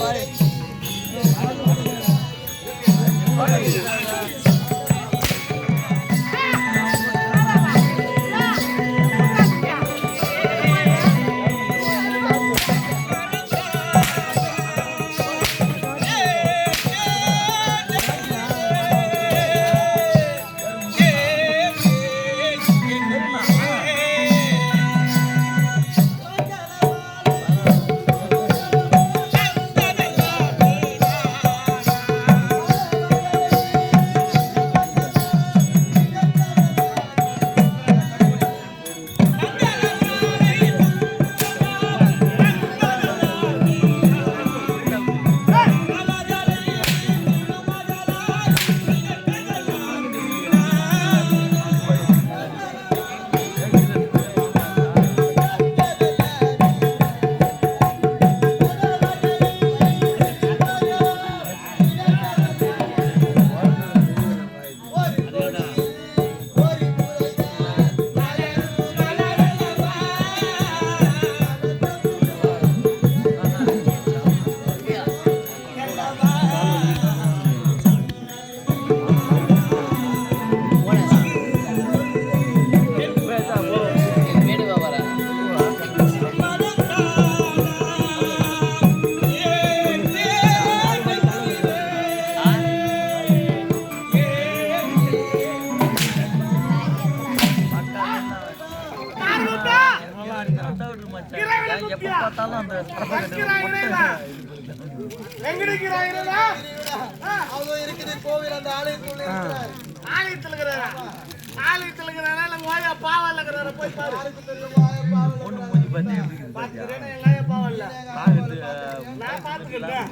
water. ஆ, அதோ இருக்குது கோவில் அந்த ஆலயத்துக்குள்ள இருக்கிறார் ஆலயத்துல இருக்கிறாரா? ஆலயத்துல இருக்கிறாரா? இல்ல ஆயா பாவால இருக்கிறாரா? போய் பாரு. தெரியும் வாய பாவம்? எங்க ஆயா பாவால்ல? நான் பார்த்துக்கிறேன்.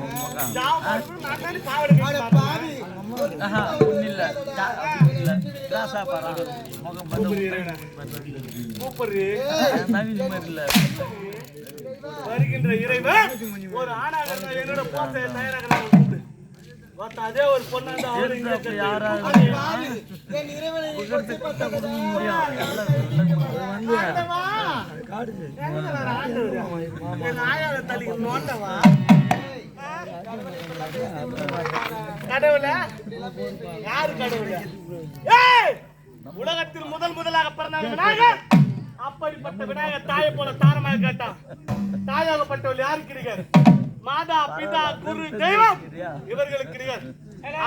ஜாவ பார்த்து நான் தானே பாவாடை கட்டி பாவி கூப்பிடுறீ. வருகின்ற இறைவன் ஒரு ஆணாக இருந்தா என்னோட தயாராக அதே ஒரு பொண்ணாண்டா அவரு இங்க தள்ளி நோண்டவா? கடவுளே? யாரு கடவுளே? உலகத்தில் முதல் முதலாக பிறந்தவன் விநாயகர் அப்படிப்பட்ட விநாயகர் தாயை போல தாரமாக கேட்டான். தாயாகப்பட்டவள் யாருக்கு இருக்கிறார் மாதா பிதா குரு தெய்வம் இவர்களுக்கிறீர்கள்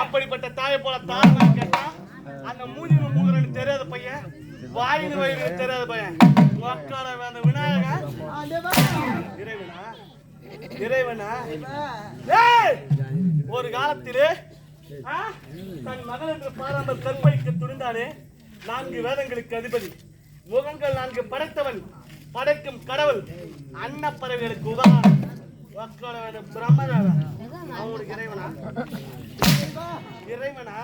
அப்படிப்பட்ட தாயை போல தாரமாக கேட்டான். அந்த மூஞ்சி மூங்குறன்னு தெரியாத பையன் வாயின் வயிறு தெரியாத பையன். மக்களை அந்த விநாயகர் இறைவனா? இறைவனா? ஒரு காலத்திலே தன் மகள் என்று பாராமல் கற்பழிக்க துணிந்தாலே நான்கு வேதங்களுக்கு அதிபதி. முகங்கள் நான்கு படைத்தவன் படைக்கும் கடவுள் அன்னப்பறவைகளுக்கு வேத பிரம்மதேவன் அவங்களுக்கு இறைவனா? இறைவனா?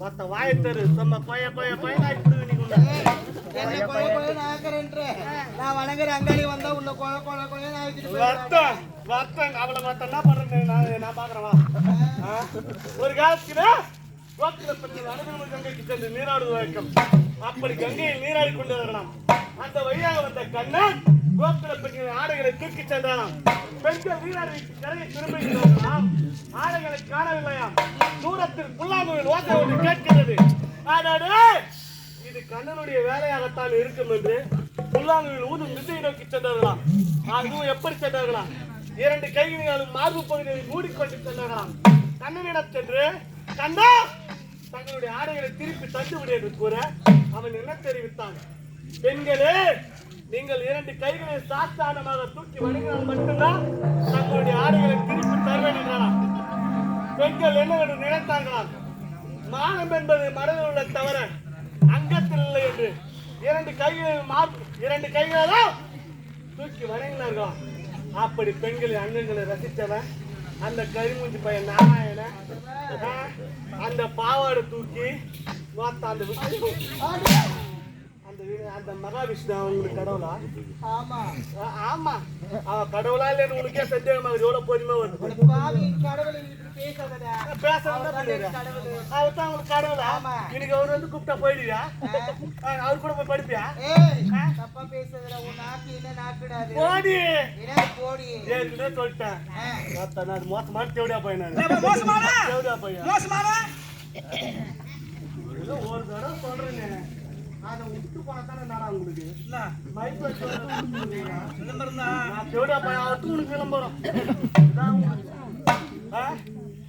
மத்த வாயத்தரு சும்மா கொய கொய கொய நாய் புடுங்க நீ. நான் வணங்குற அங்காடி வந்தா உள்ள கொலை கொலை கொலை. வருத்தம் வருத்தம். அவளை பார்த்தா என்ன பண்றேன் நான் நான் பாக்குறவா ஒரு காலத்துல கோக்குல பற்றி அனுபவம் கங்கைக்கு சென்று நீராடுவது வழக்கம் அப்படி கங்கையில் நீராடி கொண்டு வரலாம். அந்த வழியாக வந்த கண்ணன் கோக்குல பற்றி ஆடைகளை தூக்கி சென்றானாம். பெண்கள் நீராடி கரையை திரும்பி ஆடைகளை காணவில்லையாம். தூரத்தில் புல்லாங்குழல் ஓசை ஒன்று கேட்கிறது. இது கண்ணனுடைய வேலையாகத்தான் இருக்கும் என்று புல்லாங்குழல் ஊதும் திசையை நோக்கி சென்றார்களாம். அதுவும் எப்படி சென்றார்களாம்? இரண்டு கைகளாலும் மார்பு பகுதியை மூடிக்கொண்டு சென்றார்களாம். கண்ணனிடம் சென்று கண்ணா! தங்களுடைய ஆடைகளை திருப்பி தந்துவிடு என்று கூற அவன் என்ன தெரிவித்தான். பெண்களே நீங்கள் இரண்டு கைகளை சாஸ்தானமாக தூக்கி வணங்கினால் மட்டும்தான் தங்களுடைய ஆடைகளை திருப்பி தருவேன் என்றான் பெண்கள் என்னவென்று நினைத்தார்களாம். மானம் என்பது மனதில் உள்ள தவிர அங்கத்தில் இல்லை என்று. இரண்டு கைகளில் இரண்டு கைகளாலும் தூக்கி வணங்கினார்களாம். அப்படி பெண்களின் அங்கங்களை ரசித்தவன் அந்த கரிமூஞ்சி பையன் நாராயண அந்த பாவாடை தூக்கி வாத்தா அந்த விஷ்ணு அந்த அந்த மகாவிஷ்ணு அவங்களுக்கு கடவுளா? ஆமா. ஆமா. அவ கடவுளா இல்லைன்னு உனக்கே சந்தேகமா இருக்கு. எவ்வளவு பொறுமை வருது? கடவுளை தான். இன்னைக்கு அவர் வந்து கூப்பிட்டா போயிடுவியா? அவர் கூட போய் படிப்பியா? தப்பா பேசாதடா. உன் நாக்கு என்ன நாக்குடா அது? போடி. என்ன போடி? ஏற்கனவே சொல்லிட்டேன். நான் மோசமான தேவடியா பையன் நான். மோசமான? தேவடியா பையன் மோசமான? ஒரு தடவை சொல்றேனே. அதை விட்டு போனா தானே நாடா உங்களுக்கு? மைக் வச்சு விளம்பரம் தேவடியா பையன் உனக்கு விளம்பரம்.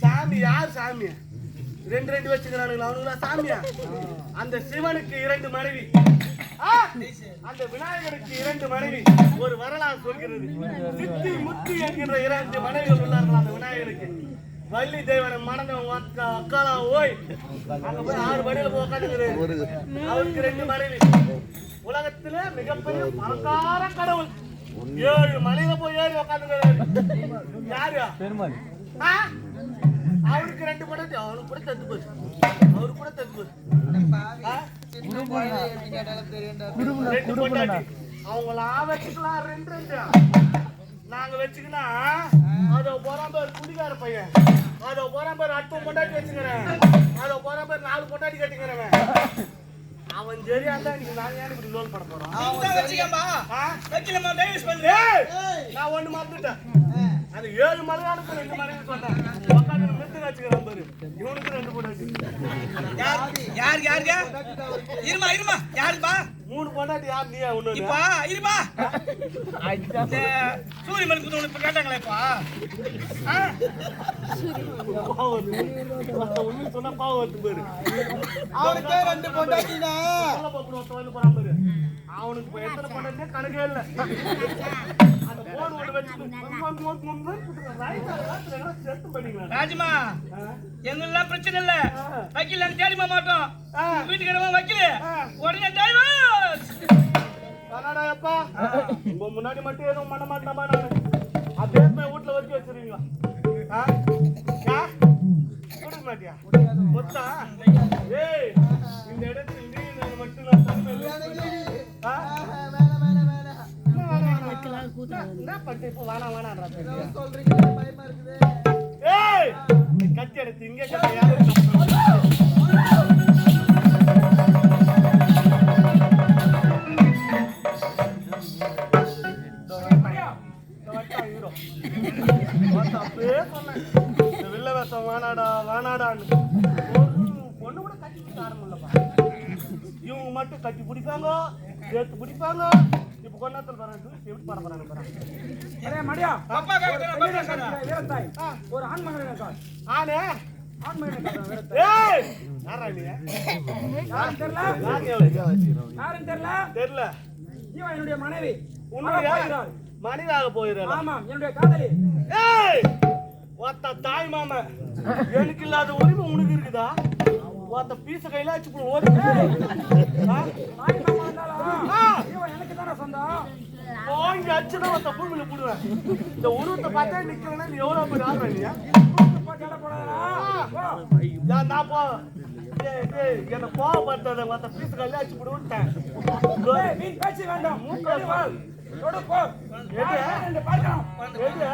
சாமி யார் சாமி? ரெண்டு ரெண்டு வச்சுக்கிறானுங்களா? அவனுங்களா சாமியா? அந்த சிவனுக்கு இரண்டு மனைவி? அந்த விநாயகருக்கு இரண்டு மனைவி. ஒரு வரலாறு சொல்கிறது. சித்தி முத்தி என்கின்ற இரண்டு மனைவிகள் உள்ளார்கள் அந்த விநாயகருக்கு வள்ளி தேவனை மணந்தவன் அக்கா அக்காலா ஓய். அங்க போய் ஆறு படியில போய் உட்காந்துக்கிறாரு அவருக்கு ரெண்டு மனைவி. உலகத்திலே மிகப்பெரிய பணக்கார கடவுள். ஏழு மலையில போய் ஏறி உட்காந்துக்கிறாரு யாரு? ஆ? அவருக்கு ரெண்டு படம் அவனுக்கு கூட தத்து போச்சு. அவருக்கு கூட தத்து போச்சு. அவங்களாம் வச்சுக்கலாம் ரெண்டு ரெண்டு. நாங்க வச்சுக்கினா அதோ போறான் பேர் குடிகார பையன். அதோ போறான் பேர் அட்டு பொண்டாட்டி வச்சுக்கிறேன். அதோ போறான் பேர் நாலு பொண்டாட்டி கட்டிக்கிறவன். அவன் சரியா இருந்தா இன்னைக்கு நாங்க ஏன் இப்படி லோன் பட போறோம்? நான் ஒண்ணு மறந்துட்டேன். அது ஏழு மலையாளத்துல ரெண்டு மலையாளம் சொன்னேன் வச்சுக்கிறான் பாரு. இவனுக்கு ரெண்டு பொண்டாட்டி யார் யார் யாருங்க. இருமா இருமா. யாருப்பா? மூணு பொண்டாட்டி யார் நீ ஒண்ணு இப்பா இருமா இந்த சூரிய மணி இப்ப கேட்டாங்களே இப்பா. ஆ? பாவம் வருது. ஒருத்தன் உண்மையை சொன்னா பாவம் வருது பாரு. அவனுக்கே ரெண்டு ஒருத்தன் வந்து போறான் பாரு. அவனுக்கு இப்ப எத்தனை பொண்டாட்டினே கணக்கே இல்ல. அந்த போன் செத்து பண்ணிக்கலாம் ராஜமா? எங்கெல்லாம் பிரச்சனை இல்ல. வக்கீல் நாங்க தேடிமா மாட்டோம். ஆ. வீட்டுக்காரமா வக்கீல். ஆ. உடனே டைவர்ஸ் கனடா எப்பா உங்க முன்னாடி மட்டும் எதுவும் பண்ண மாட்டேமா நானு. அப்படியே போய் வீட்டுல வச்சு வச்சிருவீங்களா மாட்டியா? மொத்தா பண்ணிட்டு இப்போ பெரிய. ஏதோ சொல்றீங்க, பயமா இருக்குது. ஏய் கத்தி எடுத்து இங்கே கத்தி எப்படி பண்ண போறாங்க மடியா வீரத்தாய் ஒரு ஆண் மகன் சார் ஆனே ஆண் மகன் வீரத்தாய் ஏய்! யாரா நீ? யாரும் தெரியல? யார் நீ? யாரும் தெரியல? தெரியல. இவன் என்னுடைய மனைவி. மனிதாக போயிடலாம் ஆமாம் என்னுடைய காதலி. ஏய்! ஒத்த தாய் மாம. எனக்கு இல்லாத உரிமை உனக்கு இருக்குதா? ஒத்த பீச கையில வச்சு போடு, ஓடி. ஆ? தாய் மாமா வந்தாலும் ஆ. இவன் எனக்கு தானே சொந்தம்? ஓங்கி அச்சுனா ஒத்த பூமியில போடுவேன் இந்த உருவத்தை பார்த்தா நிக்கிறேன்னா நீ எவ்வளவு பேர் ஆடுற நீ. போ. நான் போ என்னை கோவப்படுத்தாத ஒத்த பீச கையில வச்சு போடு விட்டேன் ஏய், வீண் பேச்சு வேண்டாம் தொடு வாழ். தொடு. எது? பார்க்கலாம். எது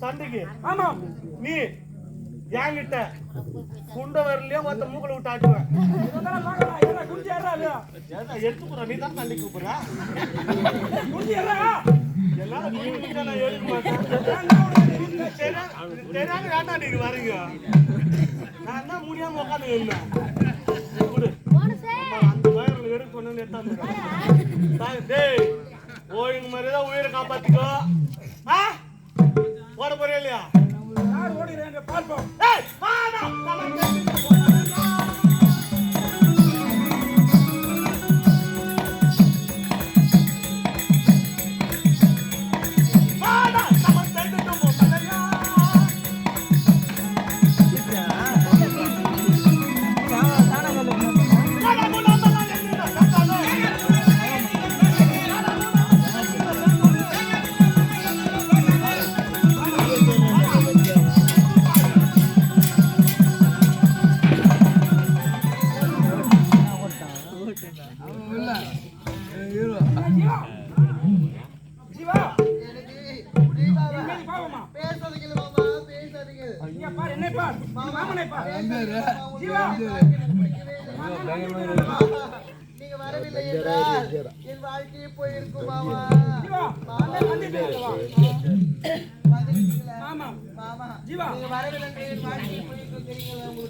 சண்டைக்கு ஆமாம் நீ என்கிட்ட குண்ட வரலையே ஒருத்த மூக்கல விட்டு ஆட்டுவேன். ஏடா, நீ தான் சண்டைக்கு கூப்பிடுற? குஞ்சு நான் ஏன்டா நீங்க வரீங்க. நான் தான் முடியாம உட்காந்து இருந்தேன் அந்த வயர்ல எடுக்க எடுத்தாங்க டேய் ஓய்வு மாதிரிதான் உயிரை காப்பாத்திக்கோ. ஆ? ஓட போறியா இல்லையா? யார் ஓடுகிறேன் பார்ப்போம். பார். மாமனை பார். ஜீவா. நீங்க வரவில்லை என்றால் என் வாழ்க்கையே போயிருக்கும் மாமா. வந்துட்டு? மாமா. மாமா. ஜீவா. நீங்க வரவில்லை என் வாழ்க்கையே போயிருக்கும் தெரியுங்களா உங்களுக்கு?